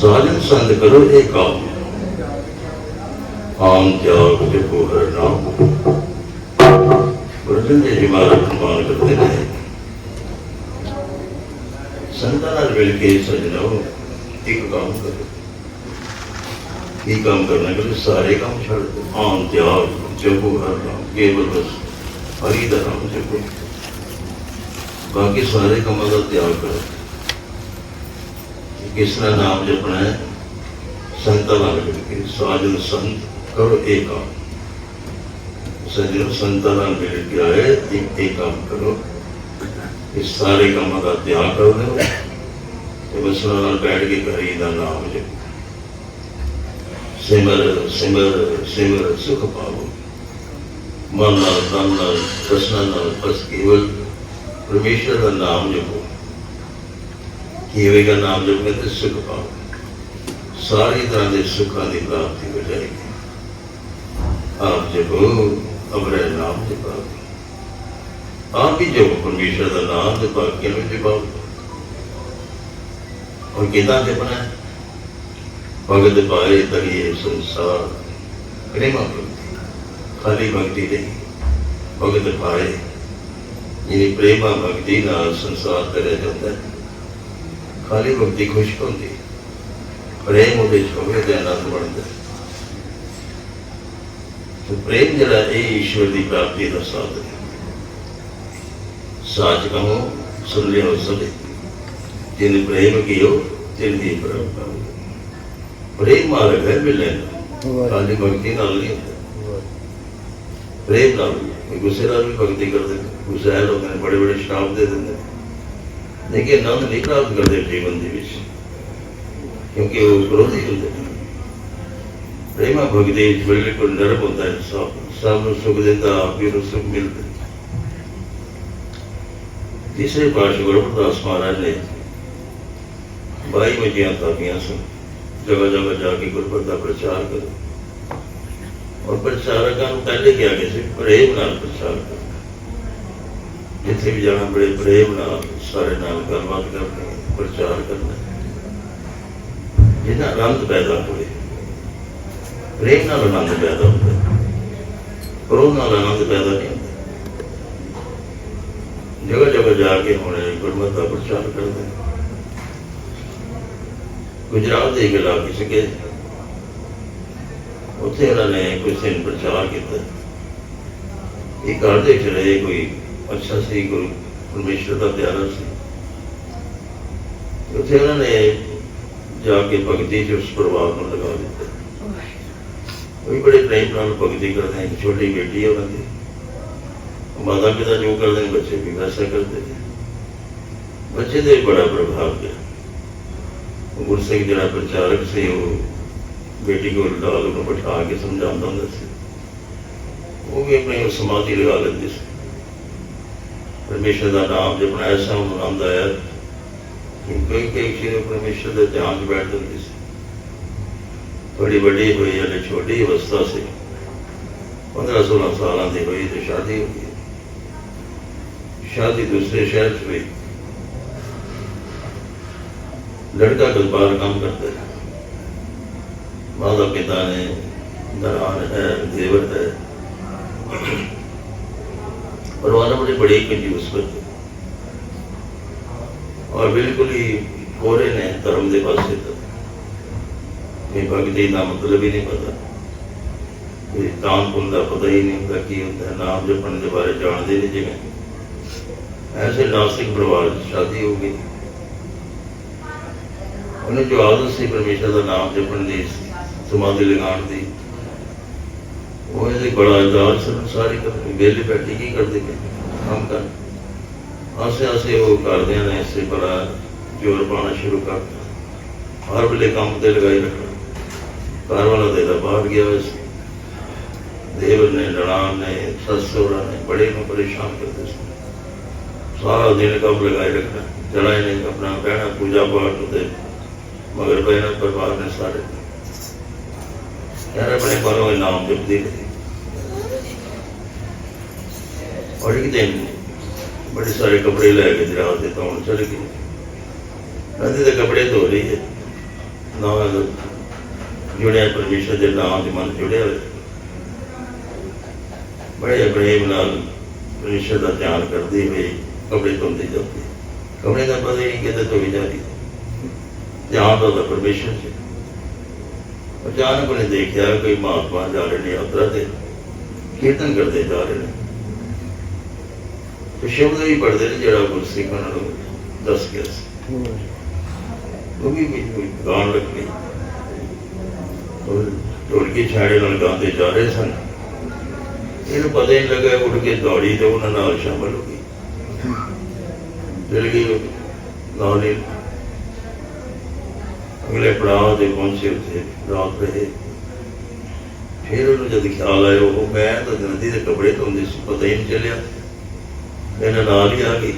ਸਾਜਨ ਸੰਦ ਕਰੋ ਇਹ ਕੰਮ ਆਮ ਤਿਆਗ ਤੇ ਕੋਹਰ ਨਾਮ ਗੁਰਜਨ ਦੇ ਜਿਮਾਰ ਪ੍ਰਮਾਣ ਕਰਦੇ ਨੇ ਸੰਤਾਂ ਨਾਲ ਮਿਲ ਕੇ ਸਜਣੋ ਇੱਕ ਕੰਮ ਕਰੋ ਕੀ ਕੰਮ ਕਰਨਾ ਕਿ ਸਾਰੇ ਕੰਮ ਛੱਡ ਦਿਓ ਆਮ ਤਿਆਗ ਜਪੋ ਹਰ ਨਾਮ ਕੇਵਲ ਬਸ ਹਰੀ ਦਾ ਨਾਮ ਜਪੋ ਬਾਕੀ ਸਾਰੇ ਕੰਮਾਂ ਦਾ ਤਿਆਗ ਕਰੋ ਕਿਸ ਦਾ ਨਾਮ ਜਪਣਾ ਹੈ ਸੰਤਾਂ ਨਾਲ ਮਿਲ ਕੇ ਸਾਜਨ ਸੰਤ ਕਰੋ ਇਹ ਕੰਮ ਸਜਣ ਸੰਤਾਂ ਨਾਲ ਮਿਲ ਕੇ ਆਏ ਇੱਕ ਇਹ ਕੰਮ ਕਰੋ ਇਸ ਸਾਰੇ ਕੰਮਾਂ ਦਾ ਤਿਆਗ ਕਰ ਦਿਓ ਤੇ ਬਸ ਉਹਨਾਂ ਨਾਲ ਬੈਠ ਕੇ ਹਰੀ ਦਾ ਨਾਮ ਜਪੋ ਸਿਮਰ ਸਿਮਰ ਸਿਮਰ ਸੁਖ ਪਾਵੋ ਮਨ ਨਾਲ ਤਨ ਨਾਲ ਰਸਨਾ ਨਾਲ ਬਸ ਕੇਵਲ ਪਰਮੇਸ਼ਰ ਨਾਮ ਜਪੋ ਕੀਵੇਗਾ ਤੇ ਸੁਖ ਪਾਓ ਸਾਰੀ ਤਰ੍ਹਾਂ ਦੇ ਸੁੱਖਾਂ ਦੀ ਪ੍ਰਾਪਤੀ ਹੋ ਜਾਏਗੀ। ਆਪ ਜਪੋ, ਅਮਰੇ ਨਾਮ ਜਪੋ ਆਪ ਹੀ ਜਪੋ ਪਰਮੇਸ਼ਰ ਦਾ ਨਾਮ ਜਪੋ ਕਿਵੇਂ ਜਪੋ ਔਰ ਕਿਦਾਂ ਜਪਣਾ ਹੈ? ਭਗਤ ਪਾਏ ਤਰੀਏ ਸੰਸਾਰ, ਪ੍ਰੇਮਾ ਭਗਤੀ, ਖਾਲੀ ਭਗਤੀ ਨਹੀਂ। ਭਗਤ ਪਾਏ ਇਹ ਪ੍ਰੇਮਾ ਭਗਤੀ ਨਾਲ ਸੰਸਾਰ ਕਰਿਆ ਜਾਂਦਾ ਹੈ। ਖਾਲੀ ਭਗਤੀ ਖੁਸ਼ ਹੁੰਦੀ ਪ੍ਰੇਮ ਉਹਦੇ ਚ ਹੋਵੇ ਤੇ ਆਨੰਦ ਬਣਦਾ ਹੈ। ਤੇ ਪ੍ਰੇਮ ਜਿਹੜਾ ਇਹ ਈਸ਼ਵਰ ਦੀ ਪ੍ਰਾਪਤੀ ਦਾ ਸਾਧਨ ਹੈ ਸਾਚ ਕਹੋ ਸੁਣ ਲਿਓ ਸਭੇ ਜਿਨ ਪ੍ਰੇਮ ਕੀਓ ਤਿਨ ਦੀ ਪਰਮ ਪ੍ਰੇਮ ਮਾਰਗ ਹੈ ਮਿਲਣ ਖਾਲੀ ਭਗਤੀ ਨਾਲ ਨਹੀਂ ਹੁੰਦਾ ਪ੍ਰੇਮ ਨਾਲ ਕੋਈ ਗੁੱਸੇ ਨਾਲ ਵੀ ਭਗਤੀ ਕਰਦੇ ਨੇ ਗੁੱਸੇ ਵਾਲੇ ਲੋਕ ਨੇ ਬੜੇ ਬੜੇ ਸ਼ਰਾਬ ਦੇ ਦਿੰਦੇ ਨੇ ਲੇਕਿਨ ਆਨੰਦ ਨਹੀਂ ਪ੍ਰਾਪਤ ਕਰਦੇ ਜੀਵਨ ਦੇ ਵਿੱਚ ਕਿਉਂਕਿ ਉਹ ਵਿਰੋਧੀ ਹੁੰਦੇ ਨੇ ਪ੍ਰੇਮਾ ਭਗਤੀ ਵਿੱਚ ਬਿਲਕੁਲ ਨਰਮ ਹੁੰਦਾ ਹੈ ਸਭ ਸਭ ਨੂੰ ਸੁਖ ਦਿੰਦਾ ਆਪ ਵੀ ਨੂੰ ਸੁਖ ਮਿਲਦਾ ਤੀਸਰੇ ਪਾਸ਼ ਗੁਰੂ ਪ੍ਰਦਾਸ ਮਹਾਰਾਜ ਨੇ ਬਾਈ ਵਜੀਆਂ ਤਾਪੀਆਂ ਸਨ ਜਗ੍ਹਾ ਜਗ੍ਹਾ ਜਾ ਕੇ ਗੁਰਬਤ ਦਾ ਪ੍ਰਚਾਰ ਕਰੋ ਔਰ ਪ੍ਰਚਾਰਕਾਂ ਨੂੰ ਪਹਿਲੇ ਕਿਹਾ ਗਿਆ ਸੀ ਪ੍ਰੇਮ ਨਾਲ ਪ੍ਰਚਾਰ ਕਰੋ ਜਿੱਥੇ ਵੀ ਜਾਣਾ, ਬੜੇ ਪ੍ਰੇਮ ਨਾਲ, ਸਾਰੇ ਨਾਲ ਗੱਲਬਾਤ ਕਰਨੀ, ਪ੍ਰਚਾਰ ਕਰਨਾ। ਜਿਹਨਾਂ ਆਨੰਦ ਪੈਦਾ ਹੋਵੇ, ਪ੍ਰੇਮ ਨਾਲ ਆਨੰਦ ਪੈਦਾ ਹੁੰਦਾ ਹੈ। ਨਾਲ ਆਨੰਦ ਪੈਦਾ ਨਹੀਂ ਹੁੰਦਾ। ਜਗ੍ਹਾ ਜਗ੍ਹਾ ਜਾ ਕੇ ਹੁਣੇ ਇਹ ਗੁਰਮਤਿ ਦਾ ਪ੍ਰਚਾਰ ਕਰਦੇ ਗੁਜਰਾਤ ਦੇ ਗਿਲਾ ਕਿਸੇ ਕੇ ਉੱਥੇ ਉਹਨਾਂ ਨੇ ਕੋਈ ਸਿੰ ਪ੍ਰਚਾਰ ਕੀਤਾ। ਇਹ ਕਰਦੇ ਚ ਰਹੇ ਕੋਈ ਅੱਛਾ ਸੀ, ਗੁਰੂ, ਪਰਮੇਸ਼ਰ ਦਾ ਪਿਆਰਾ ਸੀ। ਉੱਥੇ ਉਹਨਾਂ ਨੇ ਜਾ ਕੇ ਭਗਤੀ ਚ ਉਸ ਪਰਿਵਾਰ ਨੂੰ ਲਗਾ ਦਿੱਤਾ। ਉਹ ਵੀ ਬੜੇ ਪ੍ਰੇਮ ਨਾਲ ਭਗਤੀ ਕਰਦੇ ਨੇ ਛੋਟੀ ਬੇਟੀ ਹੈ ਉਹਨਾਂ ਦੀ। ਮਾਤਾ ਪਿਤਾ ਜੋ ਕਰਦੇ ਨੇ, ਬੱਚੇ ਵੀ ਵੈਸਾ ਕਰਦੇ ਨੇ। ਬੱਚੇ ਦੇ ਬੜਾ ਪ੍ਰਭਾਵ ਪਿਆ। ਗੁਰਸਿੱਖ ਜਿਹੜਾ ਪ੍ਰਚਾਰਕ ਸੀ, ਉਹ ਬੇਟੀ ਕੋਲ ਲਾਲ ਨੂੰ ਬਿਠਾ ਕੇ ਸਮਝਾਉਂਦਾ ਹੁੰਦਾ ਸੀ। ਉਹ ਵੀ ਆਪਣੀ ਸਮਾਧੀ ਲਗਾ ਲੈਂਦੀ ਸੀ। ਪਰਮੇਸ਼ਰ ਦਾ ਨਾਮ ਜਪਣਾ ਐਸਾ ਉਹਨੂੰ ਆਨੰਦ ਆਇਆ ਕਿ ਕਈ ਕਈ ਸ਼ੇਰ ਪਰਮੇਸ਼ਰ ਦੇ ਧਿਆਨ 'ਚ ਬੈਠ ਜਾਂਦੀ ਸੀ। ਬੜੀ ਵੱਡੀ ਹੋਈ ਜਾਂ ਛੋਟੀ ਅਵਸਥਾ ਸੀ। 15 16 ਸਾਲਾਂ ਦੀ ਹੋਈ ਤੇ ਸ਼ਾਦੀ ਹੋ ਗਈ। ਸ਼ਾਦੀ ਦੂਸਰੇ ਸ਼ਹਿਰ 'ਚ ਹੋਈ। ਲੜਕਾ ਦਰਬਾਰ ਕੰਮ ਕਰਦਾ ਹੈ। ਮਾਤਾ ਪਿਤਾ ਨੇ ਦਰਾਨ ਹੈ, ਦੇਵਰ ਹੈ ਪਰਿਵਾਰ ਬੜੇ ਬੜੇ ਕੰਜੂਸ ਬੰਦੇ ਔਰ ਬਿਲਕੁਲ ਹੀ ਕੋਰੇ ਨੇ ਧਰਮ ਦੇ ਪਾਸੇ ਤੋਂ ਇਹ ਭਗਤੀ ਦਾ ਮਤਲਬ ਹੀ ਨਹੀਂ ਪਤਾ ਇਹ ਦਾਨ ਪੁੰਨ ਦਾ ਪਤਾ ਹੀ ਨਹੀਂ ਹੁੰਦਾ ਕੀ ਹੁੰਦਾ ਨਾਮ ਜਪਣ ਦੇ ਬਾਰੇ ਜਾਣਦੇ ਨਹੀਂ ਜਿਵੇਂ ਐਸੇ ਨਾਸਿਕ ਪਰਿਵਾਰ 'ਚ ਸ਼ਾਦੀ ਹੋ ਗਈ ਉਹਨੇ ਜੋ ਆਦਤ ਸੀ ਪਰਮੇਸ਼ਰ ਦਾ ਨਾਮ ਜਪਣ ਦੀ ਸਮਾਧੀ ਲਗਾਉਣ ਦੀ ਉਹ ਇਹਦੇ ਬੜਾ ਇਜਾਜ਼ ਸਨ ਸਾਰੀ ਕਰ ਵੇਲੇ ਬੈਠੀ ਕੀ ਕਰਦੇ ਪਏ ਕੰਮ ਕਰ ਆਸੇ ਆਸੇ ਉਹ ਕਰਦਿਆਂ ਨੇ ਇਸੇ ਬੜਾ ਜ਼ੋਰ ਪਾਉਣਾ ਸ਼ੁਰੂ ਕਰਤਾ ਹਰ ਵੇਲੇ ਕੰਮ ਤੇ ਲਗਾਈ ਰੱਖਣਾ ਘਰ ਵਾਲਾ ਦੇ ਦਾ ਬਾਹਰ ਗਿਆ ਹੋਇਆ ਸੀ ਦੇਵਰ ਨੇ ਲੜਾਨ ਨੇ ਸੱਸ ਸਹੁਰਾ ਨੇ ਬੜੇ ਨੂੰ ਪਰੇਸ਼ਾਨ ਕਰਦੇ ਸੀ ਸਾਰਾ ਦਿਨ ਕੰਮ ਲਗਾਈ ਰੱਖਣਾ ਜੜਾ ਨੇ ਆਪਣਾ ਕਹਿਣਾ ਪੂਜਾ ਪਾਠ ਤੇ ਮਗਰ ਪੈਣਾ ਪਰਿਵਾਰ ਨੇ ਸਾਰੇ ਯਾਰ ਆਪਣੇ ਪਰੋਂ ਨਾਮ ਜਪਦੀ ਰਹੀ ਔਰ ਇੱਕ ਦਿਨ ਬੜੇ ਸਾਰੇ ਕੱਪੜੇ ਲੈ ਕੇ ਜਰਾ ਤੇ ਧੋਣ ਚਲੇ ਗਏ। ਨਦੀ ਦੇ ਕੱਪੜੇ ਧੋ ਰਹੀ ਨਾਲ ਜੁੜਿਆ ਪਰਮੇਸ਼ਰ ਦੇ ਨਾਮ ਦੇ ਮਨ ਜੁੜਿਆ ਹੋਇਆ। ਬੜੇ ਪ੍ਰੇਮ ਨਾਲ ਪਰਮੇਸ਼ਰ ਦਾ ਧਿਆਨ ਕਰਦੇ ਹੋਏ ਕਪੜੇ ਧੋਂਦੇ ਜਾਂਦੇ ਕਪੜੇ ਦਾ ਪਤਾ ਹੀ ਨਹੀਂ ਕਿਤੇ ਧੋਈ ਜਾ ਰਹੀ। ਧਿਆਨ ਦਾ ਪਰਮੇਸ਼ਰ ਸੀ ਅਚਾਨਕ ਉਹਨੇ ਦੇਖਿਆ ਕੋਈ ਮਹਾਤਮਾ ਜਾ ਰਹੇ ਨੇ ਯਾਤਰਾ ਤੇ। ਕੀਰਤਨ ਕਰਦੇ ਜਾ ਰਹੇ ਨੇ। ਤੇ ਸ਼ਬਦ ਵੀ ਪੜਦੇ ਨੇ ਜਿਹੜਾ ਗੁਰਸਿੱਖ ਉਹਨਾਂ ਨੂੰ ਦੱਸ ਗਿਆ ਸੀ। ਉਹ ਵੀ ਵਿੱਚ ਕੋਈ ਗਾਣ ਲੱਗ। ਗਈ ਢੋਲਕੀ ਛਾੜੇ ਨਾਲ ਗਾਉਂਦੇ ਜਾ ਰਹੇ ਸਨ। ਇਹਨੂੰ ਪਤਾ ਹੀ ਨਹੀਂ ਲੱਗਾ ਉੱਠ ਕੇ ਦੌੜੀ ਤੇ ਉਹਨਾਂ ਨਾਲ ਸ਼ਾਮਲ ਹੋ ਗਈ। ਚਲ ਗਈ ਉਹ ਨਾਲ ਅਗਲੇ ਪੜਾਅ ਤੇ ਪਹੁੰਚੇ ਉੱਥੇ, ਰਾਤ ਰਹੇ। ਫਿਰ ਉਹਨੂੰ ਜਦ ਖਿਆਲ ਆਇਆ, ਉਹ ਮੈਂ ਤਾਂ ਨਦੀ ਦੇ ਕੱਪੜੇ ਧੋਂਦੀ ਸੀ, ਪਤਾ ਹੀ ਨਹੀਂ ਚੱਲਿਆ। ਇਹਨਾਂ ਨਾਲ ਹੀ ਆ ਗਈ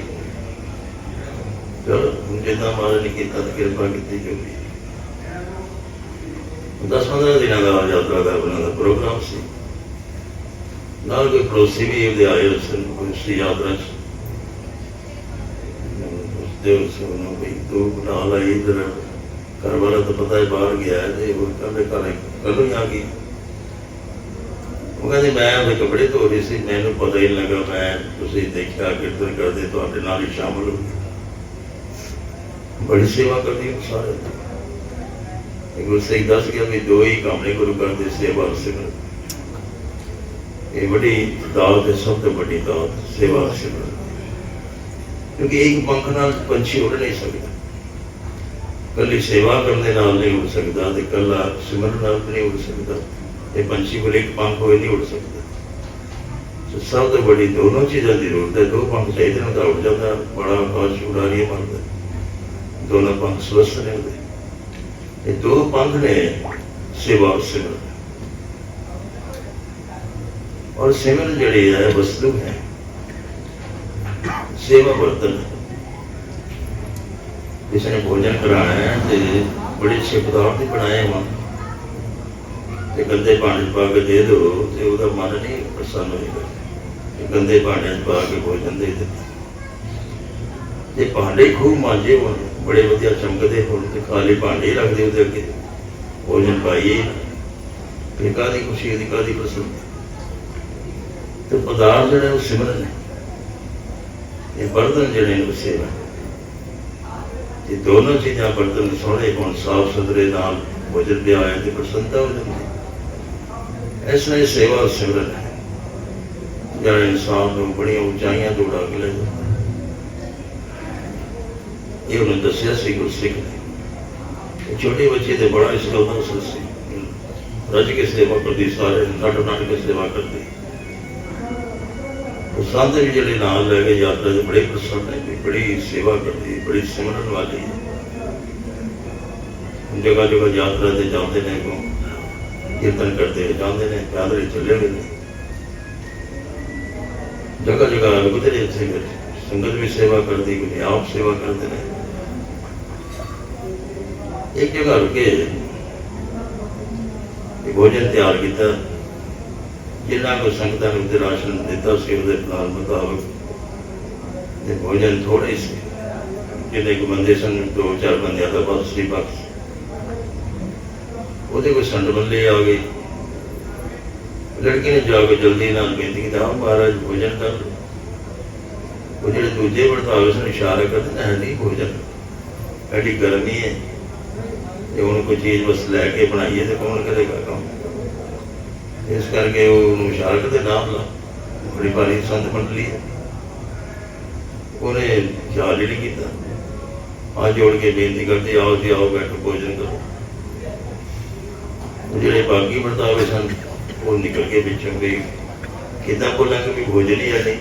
ਚਲ, ਹੁਣ ਜਿੰਨਾ ਮਾਰਾ ਨਹੀਂ ਕੀਤਾ ਤੇ ਕਿਰਪਾ ਕੀਤੀ ਜੋ ਵੀ। 10-15 ਦਿਨਾਂ ਦਾ ਯਾਤਰਾ ਦਾ ਉਹਨਾਂ ਦਾ ਪ੍ਰੋਗਰਾਮ ਸੀ। ਨਾਲ ਕੋਈ ਪੜੋਸੀ ਵੀ ਉਹਦੇ ਆਏ ਹੋਏ ਸਨ ਉਸ ਯਾਤਰਾ ਚ। ਉਸਦੇ ਉਸ ਨੂੰ ਵੀ ਤੂੰ ਨਾਲ ਆਈ ਇਧਰ ਘਰ ਵਾਲਾ ਤਾਂ ਪਤਾ ਹੈ ਬਾਹਰ ਗਿਆ ਹੈ ਤੇ ਉਹ ਕਹਿੰਦੇ ਘਰ ਕਦੋਂ ਹੀ ਆ ਗਈ। ਉਹ ਕਹਿੰਦੇ, ਮੈਂ ਉਹਦੇ ਕੱਪੜੇ ਧੋ ਰਹੀ ਸੀ, ਮੈਨੂੰ ਪਤਾ ਹੀ ਨਹੀਂ ਲੱਗਾ, ਮੈਂ ਤੁਸੀਂ ਦੇਖਿਆ, ਕੀਰਤਨ ਕਰਦੇ, ਤੁਹਾਡੇ ਨਾਲ ਹੀ ਸ਼ਾਮਲ ਹੋ ਗਈ। ਬੜੀ ਸੇਵਾ ਕਰਦੀ ਉਹ ਸਾਰੇ। ਇਹ ਗੁਰੂ ਸਹੀ ਦੱਸ ਗਿਆ ਵੀ ਦੋ ਹੀ ਕੰਮ ਨੇ ਗੁਰੂ ਘਰ ਦੇ ਸੇਵਾ ਸਿਮਰਨ ਇਹ ਵੱਡੀ ਦਾਤ ਹੈ, ਸਭ ਤੋਂ ਵੱਡੀ ਦਾਤ, ਸੇਵਾ ਸਿਮਰਨ ਕਿਉਂਕਿ ਇੱਕ ਪੰਖ ਨਾਲ ਪੰਛੀ ਉੱਡ ਨਹੀਂ ਸਕਦਾ। ਕੱਲੀ ਸੇਵਾ ਕਰਨ ਦੇ ਨਾਲ ਨਹੀਂ ਉੱਡ ਸਕਦਾ ਤੇ ਕੱਲਾ ਸਿਮਰਨ ਨਾਲ ਨਹੀਂ ਉੱਡ ਸਕਦਾ। ਤੇ ਪੰਛੀ ਕੋਲ ਇੱਕ ਪੰਖ ਹੋਏ ਨਹੀਂ ਉੜ ਸਕਦਾ। ਸੋ ਸਭ ਤੋਂ ਵੱਡੀ ਦੋਨੋਂ ਚੀਜ਼ਾਂ ਦੀ ਜ਼ਰੂਰਤ ਹੈ। ਦੋ ਪੰਖ ਚਾਹੀਦੇ ਨੇ ਤਾਂ ਉੜ ਜਾਂਦਾ, ਬੜਾ ਆਕਾਸ਼ ਉਡਾਰੀਏ ਬਣਦਾ ਦੋਨੋਂ ਪੰਖ ਸਵਸਥ ਰਹਿੰਦੇ ਇਹ ਦੋ ਪੰਖ ਨੇ ਸੇਵਾ ਔਰ ਸਿਮਰਨ। ਔਰ ਸਿਮਰਨ ਜਿਹੜੀ ਹੈ, ਵਸਤੂ ਹੈ। ਸੇਵਾ ਬਰਤਨ ਹੈ ਨੇ ਭੋਜਨ ਕਰਾਣਾ ਹੈ ਤੇ ਬੜੇ ਅੱਛੇ ਪਦਾਰਥ ਹੀ ਬਣਾਏ ਹੋਣ। ਤੇ ਗੰਦੇ ਭਾਂਡੇ 'ਚ ਪਾ ਕੇ ਦੇ ਦਿਓ ਤੇ ਉਹਦਾ ਮਨ ਨਹੀਂ ਪ੍ਰਸੰਨ ਹੋਏਗਾ। ਕਿ ਗੰਦੇ ਪਾਣੀ 'ਚ ਪਾ ਕੇ ਭੋਜਨ ਦੇ ਦਿੱਤਾ ਤੇ। ਭਾਂਡੇ ਖੂਬ ਮਾਂਜੇ ਹੋਣ, ਬੜੇ ਵਧੀਆ ਚਮਕਦੇ ਹੋਣ ਤੇ ਖਾਲੀ ਭਾਂਡੇ ਹੀ ਰੱਖਦੇ ਉਹਦੇ ਅੱਗੇ, ਭੋਜਨ ਪਾਈਏ ਤੇ ਕਾਦੀ ਖੁਸ਼ੀ ਦੀ ਕਾਦੀ ਪ੍ਰਸੰਨ ਤੇ ਪਦਾਰਥ ਜਿਹੜੇ ਉਹ ਸਿਮਰਨ ਨੇ। ਇਹ ਬਰਤਨ ਜਿਹੜੇ ਨੇ ਉਹ ਸੇਵਾ ਇਹ ਦੋਨੋਂ ਚੀਜ਼ਾਂ ਬਰਤਨ ਸੋਹਣੇ ਹੋਣ ਸਾਫ਼ ਸੁਥਰੇ ਨਾਲ ਭੋਜਨ ਦੇ ਆਏ ਤੇ ਪ੍ਰਸੰਨਤਾ ਹੋ ਜਾਂਦੀ ਹੈ। ਇਸ ਲਈ ਸੇਵਾ ਔਰ ਸਿਮਰਨ ਹੈ ਜਿਹੜਾ ਇਨਸਾਨ ਨੂੰ ਬੜੀਆਂ ਉਚਾਈਆਂ ਤੋਂ ਉਡਾ ਕੇ ਲੈ ਜਾਂਦਾ ਹੈ। ਇਹ ਉਹਨੇ ਦੱਸਿਆ ਸੀ ਗੁਰੂ ਸਿੱਖ ਨੇ ਇਹ ਛੋਟੇ ਬੱਚੇ ਤੇ ਬੜਾ ਇਸ ਗੱਲ ਦਾ ਅਸਰ ਸੀ ਰਜ ਕੇ ਸੇਵਾ ਕਰਦੀ ਸਾਰੇ ਨਟ ਨਟ ਕੇ ਸੇਵਾ ਕਰਦੀ ਉਹ ਸੰਤ ਵੀ ਜਿਹੜੇ ਨਾਲ ਲੈ ਕੇ ਯਾਤਰਾ ਦੇ ਬੜੇ ਪ੍ਰਸੰਨ ਨੇ ਵੀ ਬੜੀ ਸੇਵਾ ਕਰਦੀ ਬੜੀ ਸਿਮਰਨ ਵਾਲੀ ਹੈ ਜਗ੍ਹਾ ਜਗ੍ਹਾ ਯਾਤਰਾ ਤੇ ਜਾਂਦੇ ਨੇ ਕੋ ਕੀਰਤਨ ਕਰਦੇ ਹੋਏ ਜਾਂਦੇ ਨੇ ਪੈਦਲ ਹੀ ਚੱਲੇ ਹੋਏ ਨੇ ਜਗ੍ਹਾ ਜਗ੍ਹਾ ਰੁਕਦੇ ਨੇ ਇੱਥੇ ਫਿਰ ਸੰਗਤ ਵੀ ਸੇਵਾ ਕਰਦੀ ਕੋਈ ਆਪ ਸੇਵਾ ਕਰਦੇ ਨੇ ਇੱਕ ਜਗ੍ਹਾ ਰੁਕੇ ਇਹ ਭੋਜਨ ਤਿਆਰ ਕੀਤਾ ਜਿੰਨਾ ਕੋ ਸੰਗਤਾਂ ਨੂੰ ਤੇ ਰਾਸ਼ਨ ਦਿੱਤਾ ਸੀ ਉਹਦੇ ਪਲਾਨ ਮੁਤਾਬਕ ਤੇ ਭੋਜਨ ਥੋੜੇ ਸੀ ਜਿਹਦੇ ਕੋ ਬੰਦੇ ਸਨ ਦੋ ਚਾਰ ਬੰਦਿਆਂ ਦਾ ਬਸ ਸੀ ਬਸ ਉਹਦੇ ਕੋਈ ਸੰਡ ਬੰਦੇ ਆ ਗਏ ਲੜਕੀ ਨੇ ਜਾ ਕੇ ਜਲਦੀ ਨਾਲ ਬੇਨਤੀ ਕੀਤਾ ਆ ਮਹਾਰਾਜ, ਭੋਜਨ ਕਰ ਉਹ ਜਿਹੜੇ ਦੂਜੇ ਵਰਤਾਵੇ ਸਨ ਇਸ਼ਾਰਾ ਕਰਦੇ ਨੇ, ਨਹੀਂ ਭੋਜਨ। ਐਡੀ ਗਰਮੀ ਹੈ। ਤੇ ਉਹਨੂੰ ਕੋਈ ਚੀਜ਼ ਬਸ ਲੈ ਕੇ ਬਣਾਈਏ ਤੇ ਕੌਣ ਕਰੇਗਾ ਕੰਮ? ਇਸ ਕਰਕੇ ਉਹ ਉਹਨੂੰ ਇਸ਼ਾਰਾ ਕਰਦੇ, ਨਾਮ ਲਾ। ਬੜੀ ਭਾਰੀ ਸੰਤ ਮੰਡਲੀ ਹੈ। ਉਹਨੇ ਖਿਆਲ ਹੀ ਨਹੀਂ ਕੀਤਾ। ਆ ਜੋੜ ਕੇ ਬੇਨਤੀ ਕਰਦੇ, ਆਓ ਜੀ, ਆਓ ਬੈਠੋ, ਭੋਜਨ ਕਰੋ। ਜਿਹੜੇ ਬਾਗੀ ਵਰਤਾਵੇ ਸਨ, ਉਹ ਨਿਕਲ ਕੇ ਵਿੱਚੋਂ ਗਈ ਕਿਦਾਂ ਬੋਲਾਂਗੇ ਵੀ ਭੋਜਨ ਹੀ ਹੈ ਨਹੀਂ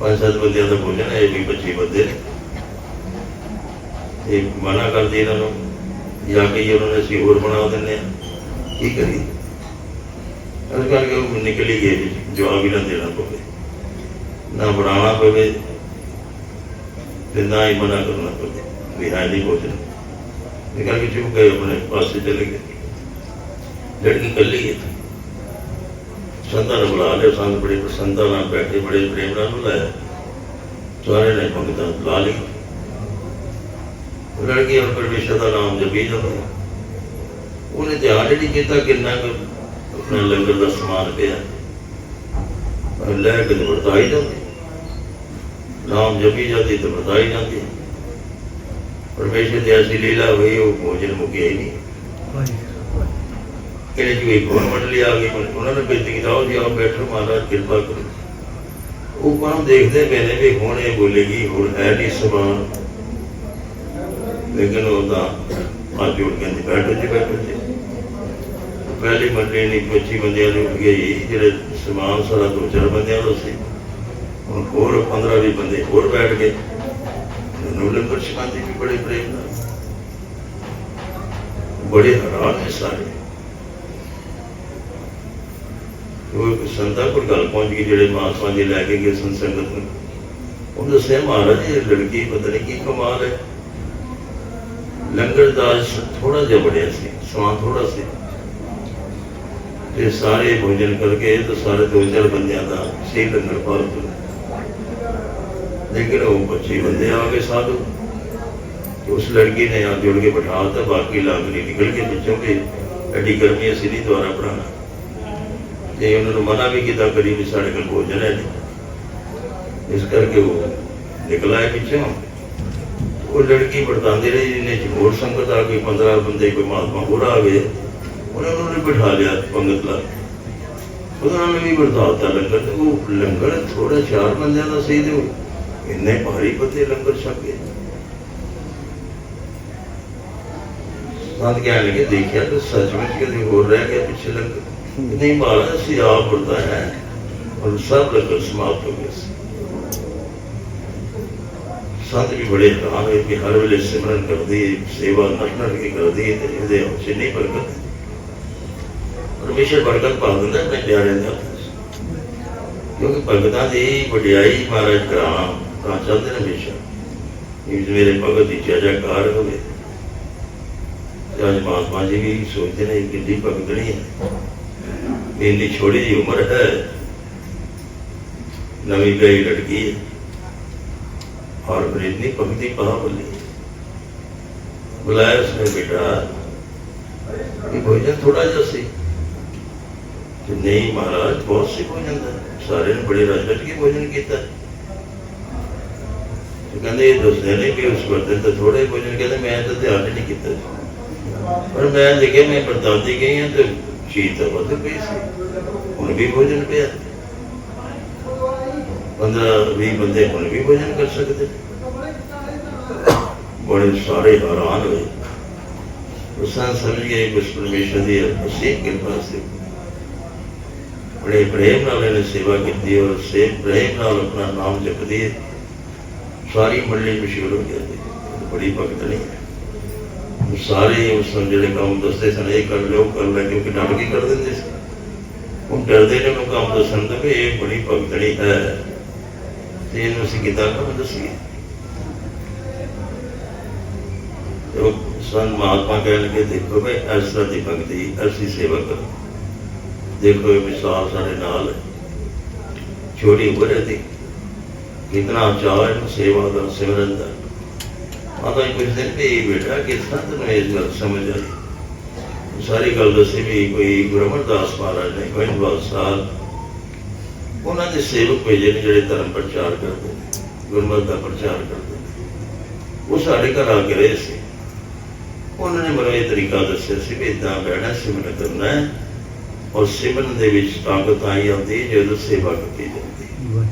ਪੰਜ ਸੱਤ ਬੰਦਿਆਂ ਦਾ ਭੋਜਨ ਹੈ ਵੀ 25 ਬੰਦੇ ਨੇ। ਮਨਾ ਕਰਦੇ ਇਹਨਾਂ ਨੂੰ, ਜਾਂ ਕਿ ਉਹਨਾਂ ਨੇ ਅਸੀਂ ਹੋਰ ਬਣਾ ਦਿੰਦੇ ਆ ਕੀ ਕਰੀਏ? ਇਸ ਕਰਕੇ ਉਹ ਨਿਕਲ ਹੀ ਗਏ ਜਵਾਬ ਹੀ ਨਾ ਦੇਣਾ ਪਵੇ। ਨਾ ਬਣਾਉਣਾ ਪਵੇ, ਤੇ ਨਾ ਹੀ ਮਨਾ ਕਰਨਾ ਪਵੇ, ਵੀ ਹੈ ਨਹੀਂ ਭੋਜਨ। ਨਿਕਲ ਕੇ ਚੁੱਪ ਗਏ ਆਪਣੇ ਪਾਸੇ ਚਲੇ ਗਏ। ਲੜਕੀ ਇਕੱਲੀ ਹੈ। ਸੰਤਾਂ ਨੂੰ ਬੁਲਾ ਲਿਆ ਸੰਤ ਬੜੀ ਪ੍ਰਸੰਨਤਾ ਨਾਲ ਬੈਠੇ ਬੜੇ ਪ੍ਰੇਮ ਨਾਲ ਬੁਲਾਇਆ। ਸਾਰੇ ਨੇ ਭਗਤਾਂ ਲਾ ਲਈ। ਲੜਕੀ ਹੁਣ ਪਰਮੇਸ਼ਰ ਦਾ ਨਾਮ ਜਪੀ ਜਾਂਦੀ ਉਹਨੇ ਧਿਆਨ ਨਹੀਂ ਕੀਤਾ, ਕਿੰਨਾ ਕੁ ਆਪਣਾ ਲੰਗਰ ਦਾ ਸਮਾਨ ਪਿਆ। ਉਹ ਲੈ ਕੇ ਤੇ ਵਰਤਾਈ ਜਾਂਦੀ। ਨਾਮ ਜਪੀ ਜਾਂਦੀ ਤੇ ਵਰਤਾਈ ਜਾਂਦੀ। ਪਰਮੇਸ਼ਰ ਦੀ ਐਸੀ ਲੀਲਾ ਹੋਈ, ਉਹ ਭੋਜਨ ਮੁਕਿਆ ਹੀ ਨਹੀਂ। ਕਿਹੜੇ ਜੀ ਇੱਕ ਹੋਰ ਮੰਡਲੀ ਆ ਗਈ ਉਹਨਾਂ ਨੇ ਬੇਨਤੀ ਕੀਤਾ ਉਹ ਜੀ, ਆਓ, ਬੈਠੋ, ਮਹਾਰਾਜ, ਕਿਰਪਾ ਕਰੋ। ਉਹ ਕੋਲੋਂ ਦੇਖਦੇ ਪਏ ਨੇ ਵੀ ਹੁਣ ਇਹ ਬੋਲੇਗੀ ਹੁਣ ਹੈ ਨਹੀਂ ਸਮਾਨ। ਲੇਕਿਨ ਉਹਦਾ ਹੱਥ ਜੋੜ ਕੇ ਕਹਿੰਦੀ, ਬੈਠੋ ਜੀ ਬੈਠੋ ਜੀ। ਪਹਿਲੀ ਮੰਡਲੀ ਨੇ 25 ਬੰਦਿਆਂ ਨੂੰ ਉੱਠ ਗਈ, ਜਿਹੜੇ ਸਮਾਨ ਸਾਰਾ ਦੋ ਚਾਰ ਬੰਦਿਆਂ ਦਾ ਸੀ। ਹੁਣ ਹੋਰ 15 20 ਬੰਦੇ ਹੋਰ ਬੈਠ ਗਏ। ਨੂੰ ਲੰਗਰ ਸ਼ਾਂਤੀ ਵੀ ਬੜੇ ਪ੍ਰੇਮ ਨਾਲ। ਬੜੇ ਹੈਰਾਨ ਨੇ ਸਾਰੇ। ਉਹ ਇੱਕ ਸੰਤਾ ਕੋਲ ਗੱਲ ਪਹੁੰਚ ਗਈ, ਜਿਹੜੇ ਮਾਸਵਾਂ ਜੀ ਲੈ ਕੇ ਗਏ ਸਨ ਸੰਗਤ ਨੂੰ। ਉਹ ਦੱਸਿਆ, ਮਹਾਰਾਜ, ਇਹ ਲੜਕੀ ਪਤਾ ਨਹੀਂ ਕੀ ਕਮਾਲ ਹੈ। ਲੰਗਰ ਦਾ ਥੋੜਾ ਜਿਹਾ ਬੜਿਆ ਸੀ, ਸਮਾਂ ਥੋੜਾ ਸੀ। ਤੇ ਸਾਰੇ ਭੋਜਨ ਕਰਕੇ ਤੇ ਸਾਰੇ ਦੋ ਚਾਰ ਬੰਦਿਆਂ ਦਾ ਸੀ ਲੰਗਰ ਫਾਲਤੂ ਲੇਕਿਨ ਉਹ 25 ਬੰਦੇ ਆ ਗਏ ਸਾਧੂ। ਉਸ ਲੜਕੀ ਨੇ ਆ ਜੁੜ ਕੇ ਬਿਠਾ ਦਿੱਤਾ, ਬਾਕੀ ਲਾਗ ਨਹੀਂ ਨਿਕਲ ਕੇ ਵਿੱਚੋਂ ਕਿ ਐਡੀ ਗਰਮੀ ਅਸੀਂ ਨਹੀਂ ਦੁਆਰਾ ਪੜਾਣਾ ਤੇ ਉਹਨਾਂ ਨੂੰ ਮਨਾ ਵੀ ਕੀਤਾ ਕਰੀ ਵੀ ਸਾਡੇ ਕੋਲ ਭੋਜਨ ਹੈ ਇਸ ਕਰਕੇ ਉਹ ਨਿਕਲ ਆਏ ਪਿੱਛੋਂ। ਉਹ ਲੜਕੀ ਵਰਤਾਉਂਦੀ ਰਹੀ ਜਿਹਨੇ ਹੋਰ ਸੰਗਤ ਆ ਗਈ 15 ਬੰਦੇ, ਕੋਈ ਮਹਾਤਮਾ ਹੋਰ ਆ ਗਏ। ਉਹਨਾਂ ਨੂੰ ਉਹਨੇ ਬਿਠਾ ਲਿਆ ਪੰਗਤ ਲਾ ਕੇ। ਉਹਨਾਂ ਨੇ ਵੀ ਵਰਤਾਤਾ ਲੰਗਰ ਤੇ ਉਹ ਲੰਗਰ ਥੋੜਾ ਚਾਰ ਬੰਦਿਆਂ ਦਾ ਸਹੀ ਦਿਓ ਇੰਨੇ ਭਾਰੀ ਪੱਤੇ ਲੰਗਰ ਛਕ ਗਏ। ਸੰਤ ਕਹਿਣ ਲੱਗੇ, ਦੇਖਿਆ ਕਿ ਸੱਚਮੁੱਚ ਕਦੇ ਹੋਰ ਰਹਿ ਗਿਆ ਪਿੱਛੇ ਲੰਗਰ। ਨਹੀਂ ਮਹਾਰਾਜ ਅਸੀਂ ਆਪ ਵਰਤਾ ਹੈ। ਔਰ ਸਭ ਲੰਗਰ ਸਮਾਪਤ ਹੋ ਗਏ ਸੀ। ਸੰਤ ਵੀ ਬੜੇ ਹੈਰਾਨ ਹੋਏ ਕਿ ਹਰ ਵੇਲੇ ਸਿਮਰਨ ਕਰਦੀ ਹੈ ਸੇਵਾ ਨਟਨਟ ਕੇ ਕਰਦੀ ਹੈ ਤੇ ਇਹਦੇ ਵਿੱਚ ਨਹੀਂ ਬਰਕਤ ਪਰਮੇਸ਼ਰ ਬਰਕਤ ਪਾ ਦਿੰਦਾ ਹੈ ਆਪਣੇ ਦੇ ਕਿਉਂਕਿ ਭਗਤਾਂ ਦੀ ਵਡਿਆਈ ਮਹਾਰਾਜ ਕਰਾਉਣਾ ਤਾਂ ਚੱਲਦੇ ਨੇ ਹਮੇਸ਼ਾ। ਇਹ ਮੇਰੇ ਭਗਤ ਦੀ ਜੈ ਜੈਕਾਰ ਹੋਵੇ। ਤੇ ਅੱਜ ਮਹਾਤਮਾ ਜੀ ਵੀ ਸੋਚਦੇ ਨੇ ਕਿ ਕਿੰਨੀ ਭਗਤਣੀ ਹੈ। मेरी छोड़ी जी उम्र है। नवी गई लड़की है। और मेरी इतनी पंक्ति कहा बोली? बुलाया उसने बेटा। भोजन थोड़ा जा सी। तो नहीं महाराज, बहुत सी भोजन था सारे ने बड़े रजगट के भोजन किया तो कहते ये दसने नहीं भी उस बर्तन तो थोड़े भोजन कहते मैं तो ध्यान नहीं किया पर मैं देखे मैं बरताती गई हूँ तो शीत वध पेश भी भोजन पे पंद्रह भी बंदे उन भी भोजन कर सकते। बड़े सारे हैरान हुए। किसान समझ गए कुछ परमेश्वर की असीम कृपा से। बड़े प्रेम नाल सेवा की और सेम प्रेम नाल अपना नाम जपदी। सारी मंडली मशहूर हो। गया बड़ी भगत नहीं है। ਸਾਰੇ ਉਸ ਨੂੰ ਜਿਹੜੇ ਕੰਮ ਦੱਸਦੇ ਸਨ, ਇਹ ਕਰ ਲਿਓ, ਕਰ ਲੈ ਕਿਉਂਕਿ ਡਰ ਕੇ ਕਰ ਦਿੰਦੇ ਸੀ। ਉਹ ਡਰਦੇ ਨੇ ਨੂੰ ਕੰਮ ਦੱਸਣ ਤੋਂ ਵੀ ਇਹ ਬੜੀ ਭਗਤਣੀ ਹੈ। ਤੇ ਇਹਨੂੰ ਅਸੀਂ ਕਿਦਾਂ ਕੰਮ ਦੱਸੀਏ। ਤੇ ਉਹ ਸੰਤ ਮਹਾਤਮਾ ਕਹਿਣ ਲੱਗੇ, ਦੇਖੋ ਵੀ ਇਸ ਤਰ੍ਹਾਂ ਦੀ ਭਗਤੀ ਅਸੀਂ ਸੇਵਾ ਕਰੋ। ਦੇਖੋ ਇਹ ਮਿਸਾਲ ਸਾਡੇ ਨਾਲ ਹੈ। ਛੋਟੀ ਉਮਰ ਦੀ ਕਿਤਨਾ ਚਾਹ ਇਹਨੂੰ ਸੇਵਾ ਦਾ, ਸਿਮਰਨ ਦਾ। ਮਾਤਾ ਜੀ ਨੇ ਵੀ ਬੇਟਾ ਕਿਸ ਤਰ੍ਹਾਂ ਤੈਨੂੰ ਇਹ ਗੱਲ ਸਮਝ ਆਈ? ਸਾਰੀ ਗੱਲ ਦੱਸੀ ਵੀ ਕੋਈ ਗੁਰੂ ਅਮਰਦਾਸ ਮਹਾਰਾਜ ਨੇ ਗੋਇੰਦਵਾਲ ਸਾਹਿਬ ਉਹਨਾਂ ਦੇ ਸੇਵਕ ਭੇਜੇ ਨੇ ਜਿਹੜੇ ਧਰਮ ਪ੍ਰਚਾਰ ਕਰਦੇ ਗੁਰਮਤਿ ਦਾ ਪ੍ਰਚਾਰ ਕਰਦੇ ਉਹ ਸਾਡੇ ਘਰ ਆ ਕੇ ਰਹੇ ਸੀ। ਉਹਨਾਂ ਨੇ ਮੈਨੂੰ ਇਹ ਤਰੀਕਾ ਦੱਸਿਆ ਸੀ ਵੀ ਇਦਾਂ ਬਹਿਣਾ ਸਿਮਰਨ ਕਰਨਾ ਹੈ ਔਰ ਸਿਮਰਨ ਦੇ ਵਿੱਚ ਤਾਕਤ ਆਈ ਆਉਂਦੀ ਹੈ ਜਦੋਂ ਸੇਵਾ ਕੀਤੀ ਜਾਂਦੀ। ਹੈ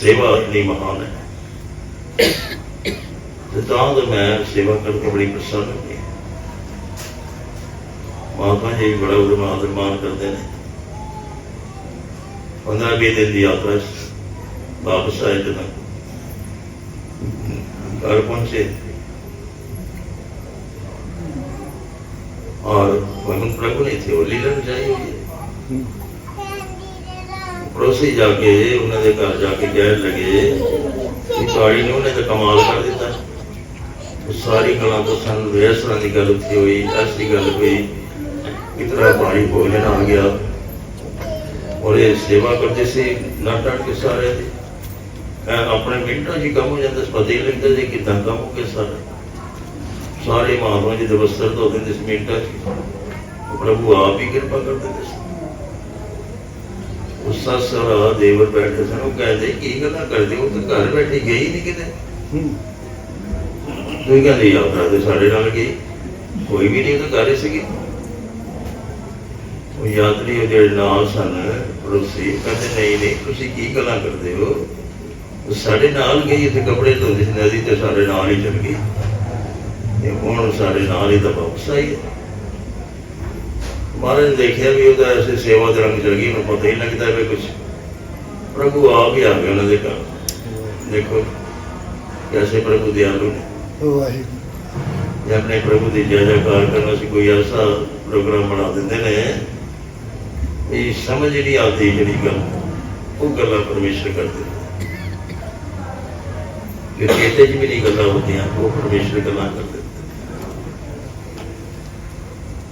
ਸੇਵਾ ਇੰਨੀ ਮਹਾਨ ਹੈ। ਤੇ ਤਾਂ ਤਾਂ ਮੈਂ ਸੇਵਾ ਕਰਕੇ ਬੜੀ ਪ੍ਰਸੰਨ ਹੁੰਦੀ ਹਾਂ ਮਹਾਤਮਾ ਜੀ ਵੀ ਬੜਾ ਉਹਦਾ ਆਦਰ ਮਾਨ ਕਰਦੇ ਨੇ 15 20 ਦਿਨ ਦੀ ਯਾਤਰਾ ਸੀ। ਵਾਪਸ ਆਏ ਜਦੋਂ ਘਰ ਪਹੁੰਚੇ और वह प्रभु ने थे वो लीलन जाई हुई है ਪੜੋਸੀ ਜਾ ਕੇ ਉਹਨਾਂ ਦੇ ਘਰ ਜਾ ਕੇ ਕਹਿਣ ਲੱਗੇ ਕਿ ਤੁਹਾਡੀ ਸਾਰੀ ਗੱਲਾਂ ਤੋਂ ਸਾਨੂੰ ਵੇਸ ਦੀ ਗੱਲ ਉੱਥੇ ਹੋਈ, ਐਸੀ ਗੱਲ ਹੋਈ, ਕਿਤਨਾ ਭਾਰੀ ਭੋਜਨ ਆ ਗਿਆ। ਔਰ ਇਹ ਸੇਵਾ ਕਰਦੇ ਸੀ ਨਾ ਕੇ ਸਾਰੇ। ਦੀ ਆਪਣੇ ਮਿੰਟਾਂ 'ਚ ਕੰਮ ਹੋ ਜਾਂਦਾ ਪਤਾ ਹੀ ਲੱਗਦਾ ਸੀ ਕਿਦਾਂ ਕੰਮ ਹੋ ਗਿਆ ਸਾਰਾ। ਸਾਰੇ ਮਹਾਤਮਾ ਜੀ ਦੇ ਵਸਤਰ ਧੋ ਦਿੰਦੇ ਸੀ ਮਿੰਟਾਂ 'ਚ। ਪ੍ਰਭੂ ਆਪ ਹੀ ਕਿਰਪਾ ਕਰ ਦਿੰਦੇ ਸੀ। ਉਸ ਸਸਰਾ ਦੇਵਰ ਬੈਠੇ ਸਨ, ਉਹ ਕਹਿੰਦੇ, ਕੀ ਗੱਲਾਂ ਕਰਦੇ ਉਹ ਤਾਂ ਘਰ ਬੈਠੇ ਗਈ ਨਹੀਂ ਕਿਤੇ? ਤੁਸੀਂ ਕਹਿੰਦੇ ਯਾਤਰਾ ਤੇ ਸਾਡੇ ਨਾਲ ਗਈ ਕੋਈ ਵੀ ਨਹੀਂ, ਉਹ ਤਾਂ ਘਰ ਹੀ ਸੀਗੀ। ਉਹ ਯਾਤਰੀ ਉਹ ਜਿਹੜੇ ਨਾਲ ਸਨ, ਪੜੋਸੀ। ਕਹਿੰਦੇ, ਨਹੀਂ ਨਹੀਂ, ਤੁਸੀਂ ਕੀ ਗੱਲਾਂ ਕਰਦੇ ਹੋ? ਉਹ ਸਾਡੇ ਨਾਲ ਗਈ ਤੇ ਕੱਪੜੇ ਧੋਂਦੀ ਸੀ, ਨਦੀ ਤੇ ਸਾਡੇ ਨਾਲ ਹੀ ਚਲ ਗਈ ਤੇ ਹੁਣ ਸਾਡੇ ਨਾਲ ਹੀ ਤਾਂ ਵਾਪਸ ਆਈ ਮਹਾਰਾਜ ਨੇ ਦੇਖਿਆ ਵੀ ਉਹਦਾ ਐਸੇ ਸੇਵਾ ਦੇ ਰੰਗ ਚਲ ਗਈ ਉਹਨੂੰ ਪਤਾ ਹੀ ਲੱਗਦਾ ਵੀ ਕੁਝ ਪ੍ਰਭੂ ਆਪ ਹੀ ਆ ਗਿਆ ਉਹਨਾਂ ਦੇ ਘਰ। ਦੇਖੋ, ਕੈਸੇ ਪ੍ਰਭੂ ਦਿਆਲੂ ਨੇ। ਵਾਹਿਗੁਰੂ। ਜੇ ਆਪਣੇ ਪ੍ਰਭੂ ਦੀ ਜੈ ਜੈਕਾਰ ਕਰਨਾ ਸੀ ਕੋਈ ਐਸਾ ਪ੍ਰੋਗਰਾਮ ਬਣਾ ਦਿੰਦੇ ਨੇ ਇਹ ਸਮਝ ਹੀ ਨਹੀਂ ਆਉਂਦੀ ਜਿਹੜੀ ਗੱਲ, ਉਹ ਗੱਲਾਂ ਪਰਮੇਸ਼ਰ ਕਰਦੇ ਨੇ। ਕਿ ਚੇਤੇ 'ਚ ਵੀ ਨਹੀਂ ਗੱਲਾਂ ਹੁੰਦੀਆਂ, ਉਹ ਪਰਮੇਸ਼ਰ ਗੱਲਾਂ ਕਰਦੇ ਨੇ।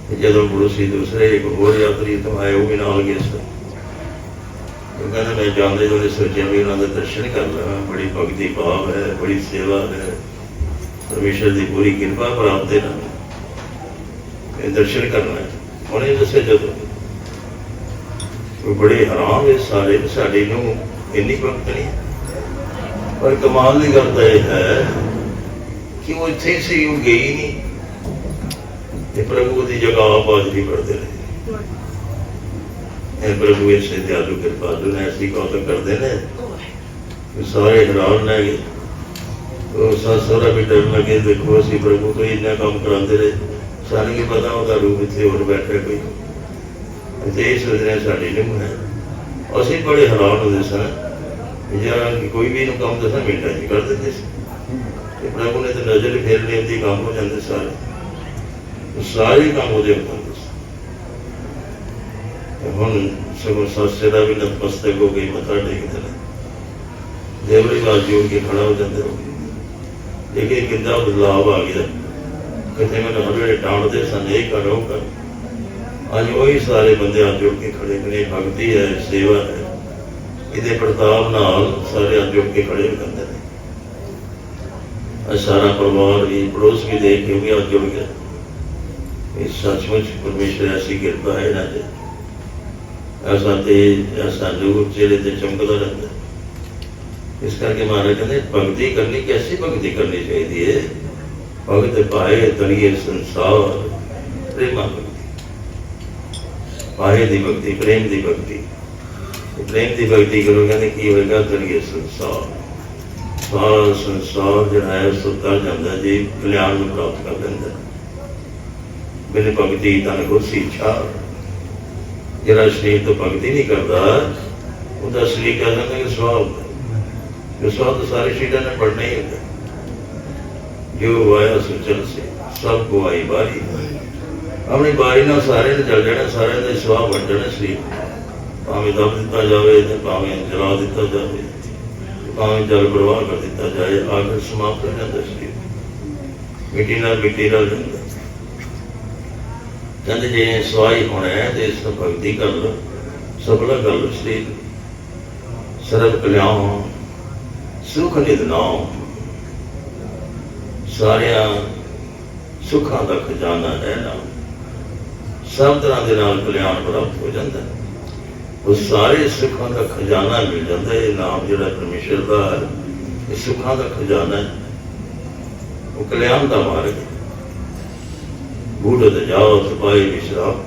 ਤੇ ਜਦੋਂ ਗੁਰੂ ਸੀ ਦੂਸਰੇ, ਇੱਕ ਹੋਰ ਯਾਤਰੀ ਤੋਂ ਆਏ, ਉਹ ਵੀ ਨਾਲ ਗਏ ਸੀ ਉਹ ਕਹਿੰਦਾ, ਮੈਂ ਜਾਂਦੇ ਜਦੋਂ ਸੋਚਿਆ ਵੀ ਉਹਨਾਂ ਦੇ ਦਰਸ਼ਨ ਕਰ ਲਵਾਂ। ਬੜੀ ਭਗਤੀ ਭਾਵ ਹੈ, ਬੜੀ ਸੇਵਾ ਹੈ। ਪਰਮੇਸ਼ਰ ਦੀ ਪੂਰੀ ਕਿਰਪਾ ਪ੍ਰਾਪਤ ਹੈ ਨਾ ਇਹ ਦਰਸ਼ਨ ਕਰਨਾ ਹੈ। ਉਹਨੇ ਦੱਸਿਆ ਜਦੋਂ ਬੜੇ ਹੈਰਾਨ ਹੋਏ ਸਾਰੇ, ਸਾਡੇ ਨੂੰ ਇੰਨੀ ਭਗਤ ਨਹੀਂ ਪਰ ਕਮਾਲ ਦੀ ਗੱਲ ਤਾਂ ਇਹ ਹੈ ਕਿ ਉਹ ਇੱਥੇ ਸੀ, ਉਹ ਗਈ ਨਹੀਂ। ਤੇ ਪ੍ਰਭੂ ਦੀ ਜਗ੍ਹਾ ਆਪ ਨਹੀਂ ਕਰਦੇ ਰਹੇ ਇਹ ਪ੍ਰਭੂ ਇਸੇ ਦਿਆਲੂ ਕਿਰਪਾ ਨੇ ਐਸੀ ਕੌਤਕ ਕਰਦੇ ਨੇ। ਸਾਰੇ ਹੈਰਾਨ ਰਹਿ ਗਏ। ਸੱਸ ਸਹੁਰਾ ਵੀ ਡਰ ਲੱਗੇ ਦੇਖੋ ਅਸੀਂ ਪ੍ਰਭੂ ਤੋਂ ਇੰਨਾ ਕੰਮ ਕਰਾਉਂਦੇ ਰਹੇ। ਸਾਨੂੰ ਕੀ ਪਤਾ ਉਹਦਾ ਰੂਪ ਇੱਥੇ ਹੋਰ ਬੈਠੇ ਕੋਈ। ਤੇ ਇਹ ਸੋਚਦੇ ਸਾਡੇ ਨੂੰ ਹੈ ਅਸੀਂ ਬੜੇ ਹੈਰਾਨ ਹੁੰਦੇ ਸਨ ਵੀ ਕੋਈ ਵੀ ਇਹਨੂੰ ਕੰਮ ਦੱਸਾਂ, ਮਿੰਟਾਂ 'ਚ ਕਰ ਦਿੰਦੇ ਸੀ। ਤੇ ਪ੍ਰਭੂ ਨੇ ਤਾਂ ਨਜ਼ਰ ਫੇਰ ਲਈ ਉਹਦੀ ਕੰਮ ਹੋ ਜਾਂਦੇ ਸਾਰੇ। ਸਾਰੇ ਕੰਮ ਉਹਦੇ ਹੁੰਦੇ ਸੀ। ਹੁਣ ਸਗੋਂ ਸੱਸੇ ਦਾ ਵੀ ਨਤਮਸਤਕ ਹੋ ਗਈ, ਮੱਥਾ ਟੇਕਦੇ ਨੇ। ਦੇਵਰੀ ਬਾਤ ਕੇ ਖੜਾ ਹੋ ਜਾਂਦੇ ਹੋ ਲੇਕਿਨ ਕਿੰਨਾ ਬਦਲਾਵ ਆ ਗਿਆ। ਕਿਤੇ ਮੈਨੂੰ ਹਰੇ ਟਾਣਦੇ ਸਨ, ਇਹ ਕਰੋ ਕਰ। ਅੱਜ ਉਹੀ ਸਾਰੇ ਬੰਦੇ ਆ ਜੁੜ ਕੇ ਖੜੇ ਨੇ, ਭਗਤੀ ਹੈ, ਸੇਵਾ ਹੈ। ਇਹਦੇ ਪ੍ਰਤਾਪ ਨਾਲ ਸਾਰੇ ਆ ਜੁੜ ਕੇ ਖੜੇ ਹੋ ਜਾਂਦੇ ਨੇ। ਅੱਜ ਸਾਰਾ ਪਰਿਵਾਰ ਵੀ, ਪੜੋਸ ਵੀ ਦੇਖ ਕੇ ਵੀ ਆ ਜੁੜ ਗਿਆ। ਇਹ ਸੱਚਮੁੱਚ ਪਰਮੇਸ਼ਰ ਐਸੀ ਕਿਰਪਾ ਹੈ ਨਾ ਤੇ। ਐਸਾ ਤੇ ਐਸਾ ਨੂਰ ਚਿਹਰੇ ਤੇ ਚਮਕਦਾ ਰਹਿੰਦਾ। ਇਸ ਕਰਕੇ ਮਹਾਰਾਜ ਕਹਿੰਦੇ ਭਗਤੀ ਕਰਨੀ ਕੈਸੀ ਭਗਤੀ ਕਰਨੀ ਚਾਹੀਦੀ ਹੈ ਭਗਤ ਪਾਏ ਤਣੀਏ ਸੰਸਾਰ ਪ੍ਰੇਮਾ ਭਗਤੀ ਪਾਏ ਦੀ ਭਗਤੀ ਪ੍ਰੇਮ ਦੀ ਭਗਤੀ ਤੇ ਪ੍ਰੇਮ ਦੀ ਭਗਤੀ ਕਰੋ ਕਹਿੰਦੇ ਕੀ ਹੋਏਗਾ ਤਣੀਏ ਸੰਸਾਰ ਸਾਰਾ ਸੰਸਾਰ ਜਿਹੜਾ ਹੈ ਸੋ ਤਰ ਜਾਂਦਾ ਜੀ ਕਲਿਆਣ ਨੂੰ ਪ੍ਰਾਪਤ ਕਰ ਲੈਂਦਾ ਬਿਨ ਭਗਤੀ ਤਨ ਗੁਰਸੀ ਇੱਛਾ ਜਿਹੜਾ ਸਰੀਰ ਤੋਂ ਭਗਤੀ ਨਹੀਂ ਕਰਦਾ ਉਹਦਾ ਸਰੀਰ ਕਹਿੰਦਾ ਕਿ ਸਵਾਬ ਜੋ ਸਵਾਬ ਸਾਰੇ ਸ਼ੀਟਾਂ ਨੇ ਪੜਨਾ ਹੀ ਹੁੰਦਾ ਜੋ ਵਾਇਆ ਸੁਚਲ ਸੇ ਸਭ ਕੋ ਆਈ ਬਾਰੀ ਆਪਣੀ ਬਾਰੀ ਨਾਲ ਸਾਰੇ ਨੇ ਚੱਲ ਜਾਣਾ ਸਾਰਿਆਂ ਦਾ ਸਵਾਬ ਬਣ ਜਾਣਾ ਸਰੀਰ ਭਾਵੇਂ ਦਬ ਦਿੱਤਾ ਜਾਵੇ ਤੇ ਭਾਵੇਂ ਜਲਾ ਦਿੱਤਾ ਜਾਵੇ ਭਾਵੇਂ ਜਲ ਪ੍ਰਵਾਹ ਕਰ ਦਿੱਤਾ ਜਾਏ ਆਖਰ ਸਮਾਪਤ ਹੋ ਜਾਂਦਾ ਸਰੀਰ ਮਿੱਟੀ ਨਾਲ ਮਿੱਟੀ ਨਾਲ ਜਾਂਦਾ ਕਹਿੰਦੇ ਜੇ ਸਵਾਈ ਹੋਣਾ ਹੈ ਤੇ ਇਸ ਨੂੰ ਭਗਤੀ ਕਰ ਲੋ ਸਬਲਾ ਕਰ ਲੋ ਸਰੀਰ ਸਰਬ ਕਲਿਆਣ ਸੁਖ ਨਿਧਨਾਮ ਸਾਰਿਆਂ ਸੁੱਖਾਂ ਦਾ ਖਜ਼ਾਨਾ ਹੈ ਨਾਮ ਸਭ ਤਰ੍ਹਾਂ ਦੇ ਨਾਲ ਕਲਿਆਣ ਪ੍ਰਾਪਤ ਹੋ ਜਾਂਦਾ ਉਹ ਸਾਰੇ ਸੁੱਖਾਂ ਦਾ ਖਜ਼ਾਨਾ ਮਿਲ ਜਾਂਦਾ ਇਹ ਨਾਮ ਜਿਹੜਾ ਪਰਮੇਸ਼ਰ ਦਾ ਇਹ ਸੁੱਖਾਂ ਦਾ ਖਜ਼ਾਨਾ ਹੈ। ਉਹ ਕਲਿਆਣ ਦਾ ਮਾਰਗ ਹੈ। ਤੇ ਜਾਓ ਸਪਾਈ ਵਿਸ਼ਰਾਮ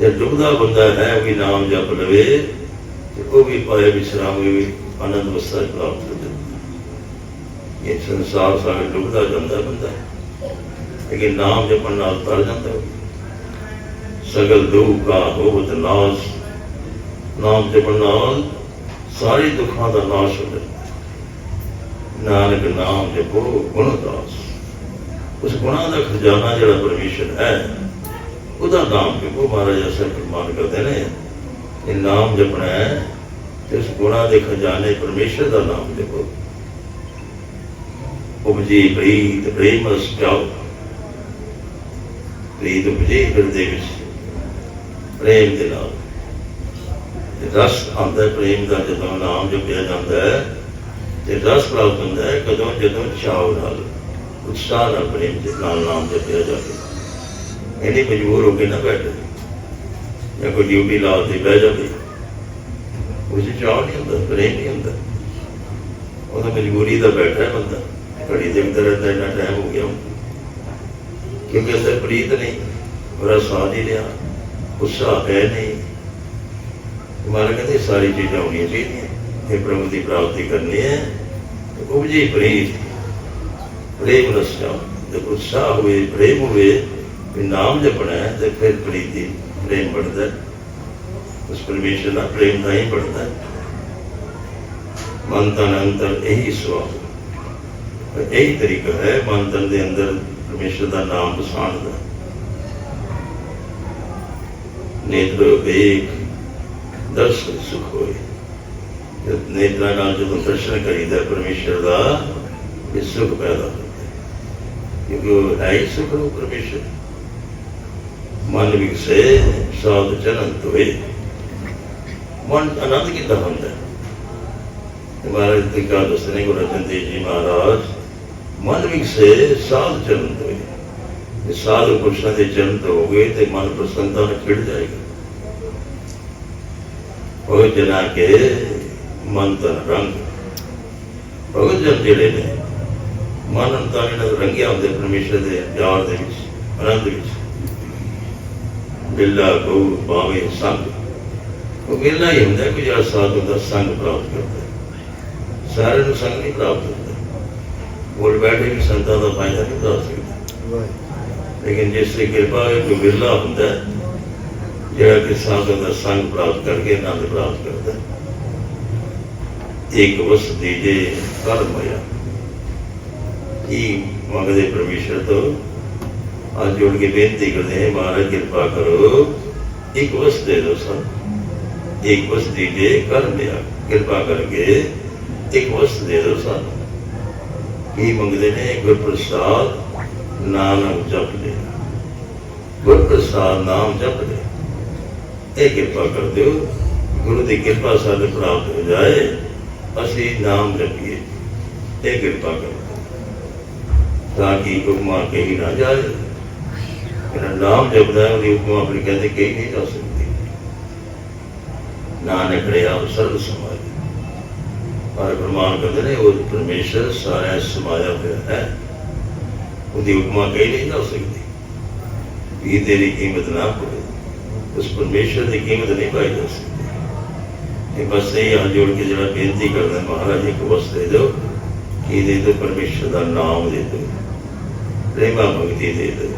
ਜੇ ਡੁੱਬਦਾ ਬੰਦਾ ਹੈ, ਉਹ ਵੀ ਨਾਮ ਜਪ ਲਵੇ, ਤੇ ਉਹ ਵੀ ਪਾਏ ਵਿਸ਼ਰਾਮ ਵੀ। ਆਨੰਦ ਵਸਾ ਪ੍ਰਾਪਤ ਹੋ ਜਾਂਦਾ ਇਹ ਸੰਸਾਰ ਸਾਰੇ ਡੁੱਬਦਾ ਜਾਂਦਾ ਬੰਦਾ। ਲੇਕਿਨ ਨਾਮ ਜਪਣ ਨਾਲ ਤਰ ਜਾਂਦਾ। ਸਗਲ ਦੁੱਖ ਕਾ ਹੋਵਤ ਨਾਸ। ਨਾਮ ਜਪਣ ਨਾਲ ਸਾਰੇ ਦੁੱਖਾਂ ਦਾ ਨਾਸ਼ ਹੋ ਨਾਨਕ ਨਾਮ ਜਪੋ, ਗੁਣ ਦਾਸ। ਉਸ ਗੁਣਾਂ ਦਾ ਖਜ਼ਾਨਾ ਜਿਹੜਾ ਪਰਮੇਸ਼ਰ ਹੈ, ਉਹਦਾ ਨਾਮ ਜਪੋ। ਮਹਾਰਾਜ ਅਸਰ ਪ੍ਰਮਾਨ ਕਰਦੇ ਨੇ, ਇਹ ਨਾਮ ਜਪਣਾ ਹੈ ਤੇ ਉਸ ਗੁਣਾਂ ਦੇ ਖਜ਼ਾਨੇ ਪਰਮੇਸ਼ਰ ਦਾ ਨਾਮ ਦੇਖੋ ਉਪਜੀ ਪ੍ਰੀਤ ਪ੍ਰੇਮ ਰਸ ਜਾਓ। ਪ੍ਰੀਤ ਉਪਜੀ ਹਿਰਦੇ ਵਿੱਚ। ਪ੍ਰੇਮ ਦੇ ਨਾਲ। ਰਸ ਆਉਂਦਾ ਪ੍ਰੇਮ ਦਾ ਜਦੋਂ ਨਾਮ ਜਪਿਆ ਜਾਂਦਾ ਹੈ, ਤੇ ਰਸ ਪ੍ਰਾਪਤ ਹੁੰਦਾ ਹੈ, ਕਦੋਂ ਜਦੋਂ ਚਾਉ ਨਾਲ, ਉਤਸ਼ਾਹ ਨਾਲ ਪ੍ਰੇਮ ਦੇ ਨਾਲ ਨਾਮ ਜਪਿਆ ਜਾਵੇ ਇਹਨੇ ਮਜਬੂਰ ਹੋ ਕੇ ਨਾ ਬੈਠੇ। ਜਾਂ ਕੋਈ ਡਿਊਟੀ ਲਾ ਕੇ ਬਹਿ ਜਾਵੇ ਕੁਝ ਚਾਹ ਨਹੀਂ ਹੁੰਦਾ ਪ੍ਰੇਮ ਨਹੀਂ ਹੁੰਦਾ। ਉਹ ਤਾਂ ਮਜਬੂਰੀ ਦਾ ਬੈਠਾ ਹੈ ਬੰਦਾ। ਘੜੀ ਦੇ ਅੰਦਰ ਅੰਦਰ ਇੰਨਾ ਟਾਈਮ ਹੋ ਗਿਆ ਕਿਉਂਕਿ ਅਸਰ ਪ੍ਰੀਤ ਨਹੀਂ ਉਹਦਾ ਸਾਹ ਨਹੀਂ ਲਿਆ, ਗੁੱਸਾ ਹੈ ਨਹੀਂ। ਮਾਰੇ ਕਹਿੰਦੇ ਸਾਰੀ ਚੀਜ਼ਾਂ ਹੋਣੀਆਂ ਚਾਹੀਦੀਆਂ। ਇਹ ਪ੍ਰਭੂ ਦੀ ਪ੍ਰਾਪਤੀ ਕਰਨੀ ਹੈ। ਉਪਜੀ ਪ੍ਰੀਤ ਪ੍ਰੇਮ ਰਸਨਾ ਜੇ ਗੁੱਸਾ ਹੋਵੇ, ਪ੍ਰੇਮ ਹੋਵੇ ਨਾਮ ਜਪਣਾ ਹੈ, ਤੇ ਫਿਰ ਪ੍ਰੀਤੀ ਪ੍ਰੇਮ ਬਣਦਾ ਹੈ। उस परमेश्वर का प्रेम का ही पड़ता। है मन अंतर यही स्वाद यही तरीका है मन तन के अंदर परमेश्वर का नाम वसाण का नेत्र वेग दर्शन सुख हो नेत्रा नाम जो दर्शन करीदा, परमेश्वर का सुख पैदा होता है। क्योंकि वो है ही सुख परमेश्वर। मन विकसे, साध जनन तो ਜਨੰਤ ਹੋਏ ਮਨ ਆਨੰਦ ਕਿੱਦਾਂ ਹੁੰਦਾ ਹੈ ਮਹਾਰਾਜ ਦੀ ਗੱਲ ਦੱਸਣੇ ਗੁਰੂ ਅਰਜਨ ਦੇਵ ਜੀ ਮਹਾਰਾਜ, ਮਨ ਵਿਕਸੇ ਸਾਧ ਜਨੰਤ ਹੋਏ ਇਹ ਸਾਧ ਪੁਰਸ਼ਾਂ ਦੇ ਜਨਤ ਹੋ ਗਏ ਤੇ ਮਨ ਪ੍ਰਸੰਨਤਾ ਨਾਲ ਖਿੜ ਜਾਏਗਾ। ਉਹ ਜਨਾ ਕੇ ਮਨ ਤਨ ਰੰਗ, ਭਗਤ ਜਨ ਜਿਹੜੇ ਨੇ, ਮਨ ਅੰਤਾਂ ਨਾਲ ਰੰਗਿਆ ਹੁੰਦੇ ਪਰਮੇਸ਼ਰ ਦੇ ਪਿਆਰ ਦੇ ਵਿੱਚ, ਆਨੰਦ ਵਿੱਚ। ਬਿੱਲਾ ਕੋ ਪਾਵੇ ਸੰਗ। ਉਹ ਬਿੱਲਾ ਹੀ ਹੁੰਦਾ ਕਿ ਜਿਹੜਾ ਸਾਧ ਦਾ ਸੰਗ ਪ੍ਰਾਪਤ ਕਰਦਾ ਹੈ। ਸਾਰਿਆਂ ਨੂੰ ਸੰਗ ਨਹੀਂ ਪ੍ਰਾਪਤ ਹੁੰਦਾ ਕੋਲ ਬੈਠੇ ਵੀ ਸੰਤਾਂ ਦਾ ਫਾਇਦਾ ਨਹੀਂ ਪ੍ਰਾਪਤ ਸਕਦਾ ਲੇਕਿਨ ਜਿਸ ਦੀ ਕਿਰਪਾ ਹੈ ਕੋਈ ਬਿਰਲਾ ਹੁੰਦਾ ਹੈ, ਜਿਹੜਾ ਕਿ ਸਾਧਨ ਦਾ ਸੰਗ ਪ੍ਰਾਪਤ ਕਰਕੇ ਆਨੰਦ ਪ੍ਰਾਪਤ ਕਰਦਾ ਹੈ। ਇੱਕ ਵਸ ਦੀਜੇ ਕਰਮ ਹੋਇਆ ਇਹ ਮੰਗਦੇ ਪਰਮੇਸ਼ਰ ਤੋਂ ਅੱਜ ਜੁੜ ਕੇ ਬੇਨਤੀ ਕਰਦੇ ਹਾਂ ਮਹਾਰਾਜ ਕਿਰਪਾ ਕਰੋ ਇੱਕ ਵਸ ਦੇ ਦਿਓ ਸਾਨੂੰ ਇੱਕ ਵਸ ਦੀਜੇ ਕਰਮ ਲਿਆ। ਕਿਰਪਾ ਕਰਕੇ ਇੱਕ ਵਸ ਦੇ ਦਿਓ ਸਾਨੂੰ। ਕੀ ਮੰਗਦੇ ਨੇ? ਗੁਰਪ੍ਰਸਾਦ ਨਾਮ ਜਪ ਲੈ ਗੁਰਪ੍ਰਸਾਦ ਨਾਮ ਜਪ ਲੈ ਇਹ ਕਿਰਪਾ ਕਰ ਦਿਓ। ਗੁਰੂ ਦੀ ਕਿਰਪਾ ਸਾਡੇ ਪ੍ਰਾਪਤ ਹੋ ਜਾਏ। ਅਸੀਂ ਨਾਮ ਜਪੀਏ। ਇਹ ਕਿਰਪਾ ਕਰੋ। ਤਾਂ ਕਿ ਉਪਮਾ ਕਹੀ ਨਾ ਜਾਏ। ਨਾਮ ਜਪਦਾ ਉਹਦੀ ਉਪਮਾ ਆਪਣੀ ਕਹਿੰਦੇ ਕਹੀ ਨਹੀਂ ਜਾ ਸਕਦੀ। ਨਾਨਕ ਰਿਆ ਸਰਬ ਸਮਾਜ ਪਰ ਪ੍ਰਮਾਣ ਕਰਦੇ ਨੇ ਉਹ ਪਰਮੇਸ਼ਰ ਸਾਰਿਆਂ 'ਚ ਸਮਾਇਆ ਹੋਇਆ ਹੈ। ਉਹਦੀ ਉਪਮਾ ਕਹੀ ਨਹੀਂ ਜਾ ਸਕਦੀ ਵੀ ਤੇਰੀ ਕੀਮਤ ਨਾ ਪਵੇ। ਉਸ ਪਰਮੇਸ਼ਰ ਦੀ ਕੀਮਤ ਨਹੀਂ ਪਾਈ ਜਾ ਸਕਦੀ। ਇਹ ਬਸ ਇਹ ਹੱਥ ਜੋੜ ਕੇ ਜਿਹੜਾ ਬੇਨਤੀ ਕਰਦਾ ਨੇ, ਮਹਾਰਾਜ ਇੱਕ ਵਸ ਦੇ ਦਿਓ ਕਿ ਦੇ ਦਿਓ ਪਰਮੇਸ਼ਰ ਦਾ ਨਾਮ ਦੇ ਦਿਓ। ਪ੍ਰੇਮਾ ਭਗਤੀ ਦੇ ਦਿਓ।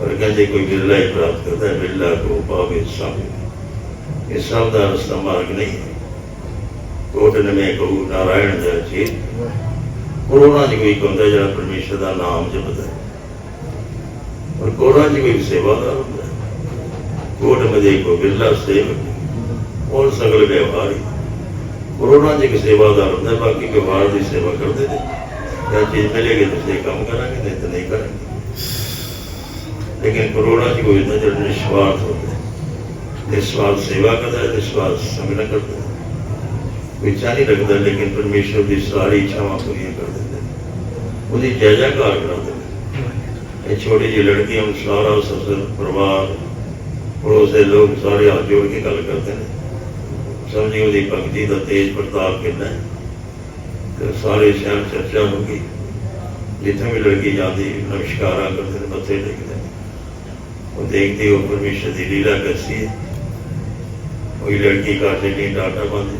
ਪਰ ਕਹਿੰਦੇ ਕੋਈ ਵਿਰਲਾ ਹੀ ਪ੍ਰਾਪਤ ਕਰਦਾ ਵਿਰਲਾ ਬਿਰਲਾ ਕੋ ਪਾਵੇ ਸੰਗ ਇਹ ਸਭ ਦਾ ਰਸਤਾ ਮਾਰਗ ਨਹੀਂ ਹੈ। ਕੋਟ ਨਵੇਂ ਕਹੂ ਨਾਰਾਇਣ ਦਾ ਚੀਤ ਕੋਰੋਨਾ ਜੀ ਕੋਈ ਹੁੰਦਾ ਜਿਹੜਾ ਪਰਮੇਸ਼ਰ ਦਾ ਨਾਮ ਜਪਦਾ ਹੈ। ਔਰ ਕੋਰੋਨਾ ਜੀ ਕੋਈ ਸੇਵਾਦਾਰ ਹੁੰਦਾ ਹੈ। ਕੋਟ ਮਦੇ ਕੋ ਬਿਰਲਾ ਸੇਵਕ। ਔਰ ਸਗਲ ਵਿਵਹਾਰੀ। ਕੋਰੋਨਾ ਜੀ ਕੋਈ ਸੇਵਾਦਾਰ ਹੁੰਦਾ ਬਾਕੀ ਵਿਵਹਾਰ ਦੀ ਸੇਵਾ ਕਰਦੇ ਨੇ। ਜਾਂ ਚੀਜ਼ ਮਿਲੇਗੀ ਤੁਸੀਂ ਕੰਮ ਕਰਾਂਗੇ, ਨਹੀਂ ਤਾਂ ਨਹੀਂ ਕਰਾਂਗੇ। ਲੇਕਿਨ ਕੋਰੋਨਾ ਜੀ ਕੋਈ ਹੁੰਦਾ ਜਿਹੜਾ ਨਿਸਵਾਰਥ ਹੁੰਦਾ ਹੈ ਨਿਸਵਾਰਥ ਸੇਵਾ ਕਰਦਾ ਹੈ ਨਿਸਵਾਰਥ ਸੰਗਣਾ ਕਰਦਾ। ਹੈ ਕੋਈ ਚਾਹ ਨਹੀਂ ਰੱਖਦਾ, ਲੇਕਿਨ ਪਰਮੇਸ਼ਰ ਦੀ ਸਾਰੀ ਇੱਛਾਵਾਂ ਪੂਰੀਆਂ ਕਰ ਦਿੰਦਾ। ਹੈ। ਉਹਦੀ ਜੈ ਜੈਕਾਰ ਕਰਾਉਂਦੇ ਨੇ ਇਹ ਛੋਟੀ ਜਿਹੀ ਲੜਕੀ ਹੁਣ ਸਾਰਾ ਸਸਰ, ਪਰਿਵਾਰ, ਪੜੋਸ ਦੇ ਲੋਕ ਸਾਰੇ ਹੱਥ ਜੋੜ ਕੇ ਗੱਲ ਕਰਦੇ ਨੇ। ਸਮਝੀ ਉਹਦੀ ਭਗਤੀ ਦਾ ਤੇਜ ਪ੍ਰਤਾਪ ਕਿੰਨਾ ਹੈ। ਤੇ ਸਾਰੇ ਸ਼ਹਿਰ ਚਰਚਾ ਹੋ ਗਈ। ਜਿੱਥੇ ਵੀ ਲੜਕੀ ਜਾਂਦੀ, ਨਮਸਕਾਰਾਂ ਕਰਦੇ ਨੇ, ਮੱਥੇ ਟੇਕਦੇ ਨੇ। ਉਹ ਦੇਖਦੇ ਉਹ ਪਰਮੇਸ਼ਰ ਦੀ ਲੀਲਾ ਕਰਦੀ ਹੈ। ਕੋਈ ਲੜਕੀ ਘਰ ਦੇ ਲਈ ਡਾਟਾ ਪਾਉਂਦੀ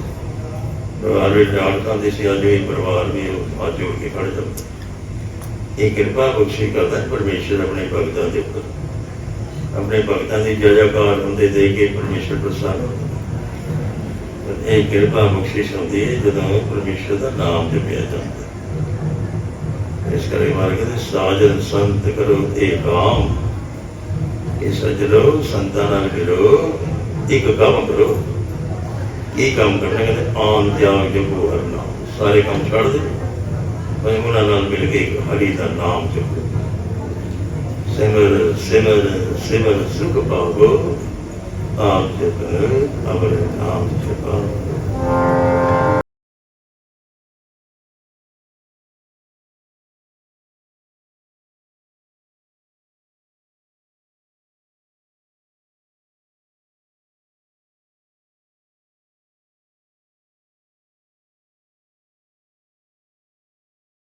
ਪਰਿਵਾਰ ਵਿੱਚ ਡਾਟ ਖਾਂਦੇ ਸੀ, ਅੱਜ ਇਹ ਪਰਿਵਾਰ ਵੀ ਉਹ ਜੋੜ ਕੇ ਖੜ ਜਾਂਦਾ ਇਹ ਕਿਰਪਾ ਬਖਸ਼ੀ ਕਰਦਾ ਹੈ ਪਰਮੇਸ਼ਰ ਆਪਣੇ ਭਗਤਾਂ ਦੇ ਉੱਪਰ। ਆਪਣੇ ਭਗਤਾਂ ਦੀ ਜੈਕਾਰ ਹੁੰਦੇ ਦੇ ਕੇ ਪਰਮੇਸ਼ਰ ਪ੍ਰਸੰਨ ਹੁੰਦਾ ਇਹ ਕਿਰਪਾ ਬਖਸ਼ਿਸ਼ ਹੁੰਦੀ ਹੈ ਜਦੋਂ ਪਰਮੇਸ਼ਰ ਦਾ ਨਾਮ ਜਪਿਆ ਜਾਂਦਾ। ਇਸ ਕਰਕੇ ਮਾਰਗ ਦੇ ਸਾਜਨ ਸੰਤ ਕਰੋ ਇਹ ਕਾਮ। ਇਹ ਸਜਲੋ ਸੰਤਾਂ ਨਾਲ ਮਿਲੋ। ਇੱਕ ਕੰਮ ਕਰੋ, ਇਹ ਕੰਮ ਕਰਨਾ ਕਹਿੰਦੇ ਆਨ ਤਿਆਗ ਜਪੋ ਹਰ ਨਾਮ। ਸਾਰੇ ਕੰਮ ਛੱਡ ਦੇ ਮੈਂ ਉਹਨਾਂ ਨਾਲ ਮਿਲ ਕੇ ਇੱਕ ਹਰੀ ਦਾ ਨਾਮ ਜਪੋ। ਸਿਮਰ ਸਿਮਰ ਸਿਮਰ ਸੁਖ ਪਾਵੋ। ਆਪ ਜਪ ਅਮਰ ਨਾਮ ਜਪਾ